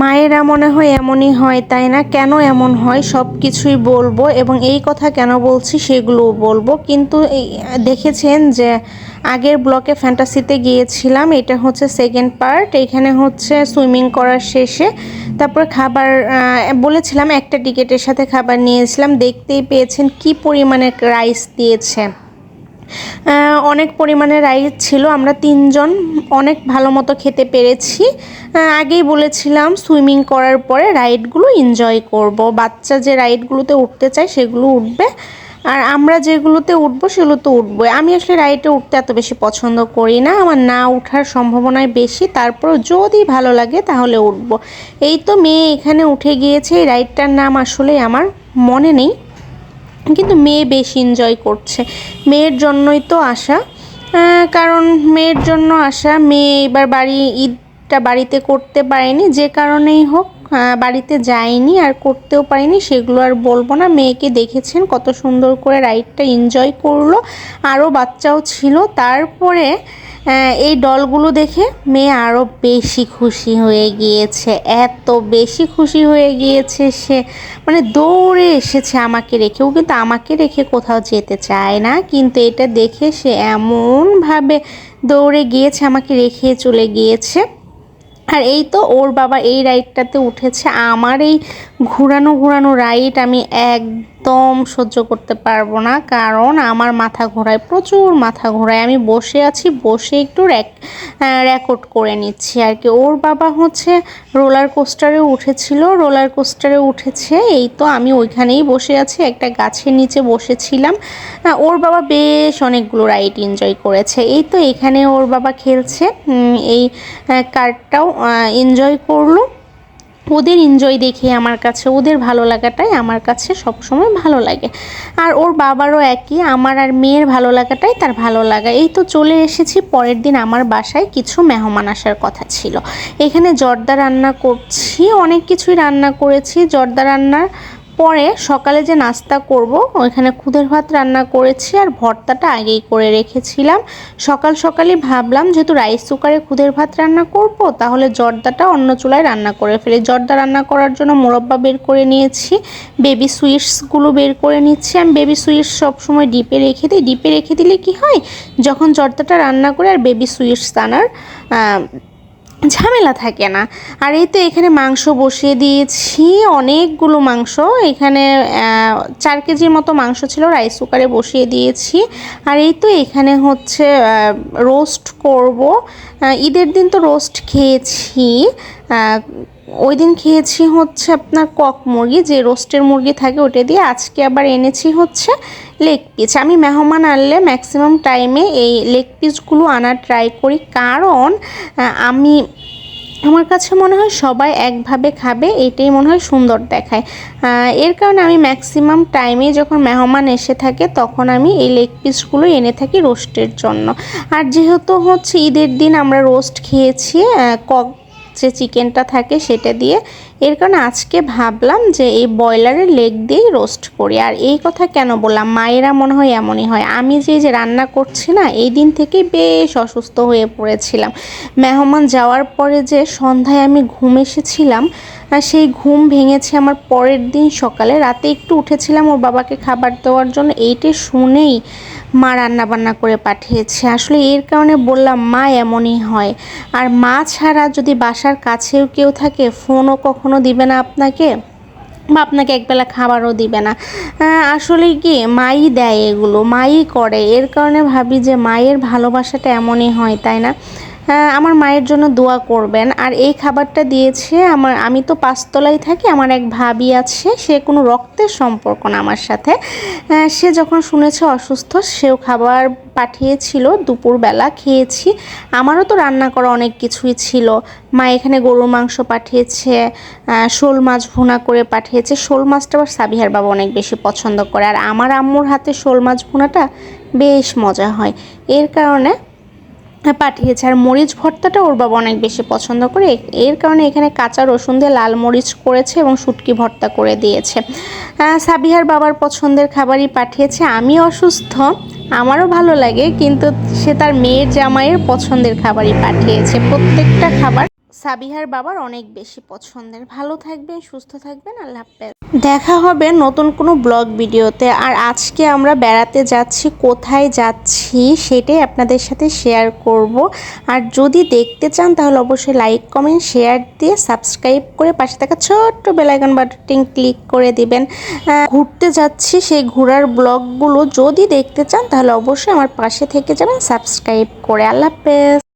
মায়েরা মনে হয় এমনই হয়, তাই না? কেন এমন হয়? সব কিছুই বলব এবং এই কথা কেন বলছি সেগুলোও বলব। কিন্তু দেখেছেন যে আগের ব্লকে ফ্যান্টাসিতে গিয়েছিলাম, এটা হচ্ছে সেকেন্ড পার্ট এখানে হচ্ছে সুইমিং করার শেষে তারপর খাবার বলেছিলাম একটা টিকিটের সাথে খাবার নিয়েছিলাম, দেখতেই পেয়েছেন কি পরিমাণে রাইস দিয়েছে অনেক পরিমাণে রাইস ছিল, আমরা তিনজন অনেক ভালো মতো খেতে পেরেছি। আগেই বলেছিলাম সুইমিং করার পরে রাইডগুলো এনজয় করব। বাচ্চা যে রাইডগুলোতে উঠতে চায় সেগুলো উঠবে, আর আমরা যেগুলোতে উঠবো সেগুলোতে উঠবো। আমি আসলে রাইডে উঠতে এত বেশি পছন্দ করি না, আমার না উঠার সম্ভাবনায় বেশি তারপর যদি ভালো লাগে তাহলে উঠবো। এই তো মেয়ে এখানে উঠে গিয়েছে, এই রাইডটার নাম আসলে আমার মনে নেই। কিন্তু মেয়ে বেশি এনজয় করছে। মেয়ের জন্যই তো আসা কারণ মেয়ের জন্য আসা মেয়ে এবার বাড়ি, ঈদটা বাড়িতে করতে পারেনি, যে কারণেই হোক। বাড়িতে যায়নি আর করতেও পারিনি, সেগুলো আর বলব না। মেয়েকে দেখেছেন, কত সুন্দর করে রাইডটা এনজয় করল। আরও বাচ্চাও ছিল। তারপরে এই ডলগুলো দেখে মেয়ে আরও বেশি খুশি হয়ে গিয়েছে। এত বেশি খুশি হয়ে গিয়েছে সে। মানে দৌড়ে এসেছে আমাকে রেখে। ও কিন্তু আমাকে রেখে কোথাও যেতে চায় না। কিন্তু এটা দেখে সে এমনভাবে দৌড়ে গিয়েছে, আমাকে রেখে চলে গিয়েছে। আর এই তো ওর বাবা এই রাইডটাতে উঠেছে। আমার এই ঘুরানো ঘুরানো রাইড আমি একদম সহ্য করতে পারব না। কারণ আমার মাথা ঘোরায়, প্রচুর মাথা ঘোরায়। আমি বসে আছি, বসে একটু রেকর্ড করে নিচ্ছি আর কি। ওর বাবা হচ্ছে রোলার কোস্টারে উঠেছিল। রোলার কোস্টারে উঠেছে, এই তো আমি ওইখানেই বসে আছি, একটা গাছের নিচে বসেছিলাম। ওর বাবা বেশ অনেকগুলো রাইড এনজয় করেছে। এই তো এখানে ওর বাবা খেলছে। এই কার্ডটাও এনজয় করল। ওদের এনজয় দেখে আমার কাছে, ওদের ভালো লাগাটাই আমার কাছে সবসময় ভালো লাগে। আর ওর বাবারও একই, আমার আর মেয়ের ভালো লাগাটাই তার ভালো লাগা। এই তো চলে এসেছি, পরের দিন আমার বাসায় কিছু মেহমান আসার কথা ছিল। এখানে জর্দা রান্না করছি, অনেক কিছুই রান্না করেছি। জর্দা রান্নার পরে সকালে যে নাস্তা করব, ওইখানে খুদের ভাত রান্না করেছি আর ভর্তাটা আগেই করে রেখেছিলাম। সকাল সকালই ভাবলাম, যেহেতু রাইস কুকারে খুদের ভাত রান্না করব, তাহলে জর্দাটা অন্য চুলায় রান্না করে ফেলি। জর্দা রান্না করার জন্য মোরব্বা বের করে নিয়েছি, বেবি সুইটসগুলো বের করে নিচ্ছি। আমি বেবি সুইটস সবসময় ডিপে রেখে দিই। ডিপে রেখে দিলে কি হয়, যখন জর্দাটা রান্না করে আর বেবি সুইটস আনার ঝামেলা থাকে না। আর এই তো এখানে মাংস বসিয়ে দিয়েছি, অনেকগুলো মাংস। এখানে চার কেজির মতো মাংস ছিল রাইস কুকারে বসিয়ে দিয়েছি। আর এই তো এখানে হচ্ছে রোস্ট করব। ঈদের দিন তো রোস্ট খেয়েছি। ওই দিন খেয়েছি হচ্ছে আপনার কক মুরগি, যে রোস্টের মুরগি থাকে ওটা দিয়ে। আজকে আবার এনেছি হচ্ছে লেগ পিস। আমি মেহমান আনলে ম্যাক্সিমাম টাইমে এই লেগ পিসগুলো আনার ট্রাই করি। কারণ আমি, আমার কাছে মনে হয় সবাই একভাবে খাবে, এটাই মনে হয় সুন্দর দেখায়। এর কারণে আমি ম্যাক্সিমাম টাইমে যখন মেহমান এসে থাকে, তখন আমি এই লেগ পিসগুলো এনে থাকি রোস্টের জন্য। আর যেহেতু হচ্ছে ঈদের দিন আমরা রোস্ট খেয়েছি কক যে চিকেনটা থাকে সেটা দিয়ে। এর কারণে আজকে ভাবলাম যে এই ব্রয়লারের লেগ দিয়েই রোস্ট করি। আর এই কথা কেন বললাম? মায়েরা মনে হয় এমনই হয়। আমি যে যে রান্না করছি না, এই দিন থেকেই বেশ অসুস্থ হয়ে পড়েছিলাম। মেহমান যাওয়ার পরে যে সন্ধ্যায় আমি ঘুম এসেছিলাম সেই ঘুম ভেঙেছে আমার পরের দিন সকালে। রাতে একটু উঠেছিলাম ওর বাবাকে খাবার দেওয়ার জন্য। এইটা শুনেই মা রান্না বান্না করে পাঠিয়েছে। আসলে এর কারণে বললাম, মা এমনই হয়। আর মা ছাড়া যদি বাসার কাছেও কেউ থাকে, ফোনও কখনো দিবে না আপনাকে? বা আপনাকে একবেলা খাবারও দিবে না। আসলে কি, মাই দেয় এগুলো, মাই করে। এর কারণে ভাবি যে মায়ের ভালোবাসাটা এমনই হয়, তাই না? আমার মায়ের জন্য দোয়া করবেন। আর এই খাবারটা দিয়েছে আমার, আমি তো পাঁচতলায় থাকি, আমার এক ভাবি আছে, সে কোনো রক্তের সম্পর্ক না আমার সাথে। সে যখন শুনেছে অসুস্থ, সেও খাবার পাঠিয়েছিল, দুপুরবেলা খেয়েছি। আমারও তো রান্না করা অনেক কিছুই ছিল। মা এখানে গরুর মাংস পাঠিয়েছে শোল মাছ ভুনা করে পাঠিয়েছে। শোল মাছটা আবার সাবিহার বাবা অনেক বেশি পছন্দ করে। আর আমার আম্মুর হাতে শোল মাছ ভুনাটা বেশ মজা হয়। এর কারণে পাঠিয়েছে। আর মরিচ ভর্তাটা ওর বাবা অনেক বেশি পছন্দ করে। এর কারণে এখানে কাঁচা রসুন দিয়ে লাল মরিচ করেছে এবং শুটকি ভর্তা করে দিয়েছে। সাবিহার বাবার পছন্দের খাবারই পাঠিয়েছে। আমি অসুস্থ, আমারও ভালো লাগে, কিন্তু সে তার মেয়ের জামাইয়ের পছন্দের খাবারই পাঠিয়েছে। প্রত্যেকটা খাবার সাবিহার বাবার অনেক বেশি পছন্দের। ভালো থাকবেন, সুস্থ থাকবেন, আল্লাহ হাফেজ। দেখা হবে নতুন কোনো ব্লগ ভিডিওতে। আর আজকে আমরা বেড়াতে যাচ্ছি, কোথায় যাচ্ছি সেটাই আপনাদের সাথে শেয়ার করব। আর যদি দেখতে চান তাহলে অবশ্যই লাইক, কমেন্ট, শেয়ার দিয়ে সাবস্ক্রাইব করে পাশে থাকা ছোট্ট বেলাইকন বাটন ক্লিক করে দিবেন। ঘুরতে যাচ্ছি সেই ঘোরার ব্লগগুলো যদি দেখতে চান তাহলে অবশ্যই আমার পাশে থেকে যাবেন, সাবস্ক্রাইব করে। আল্লাহ হাফেজ।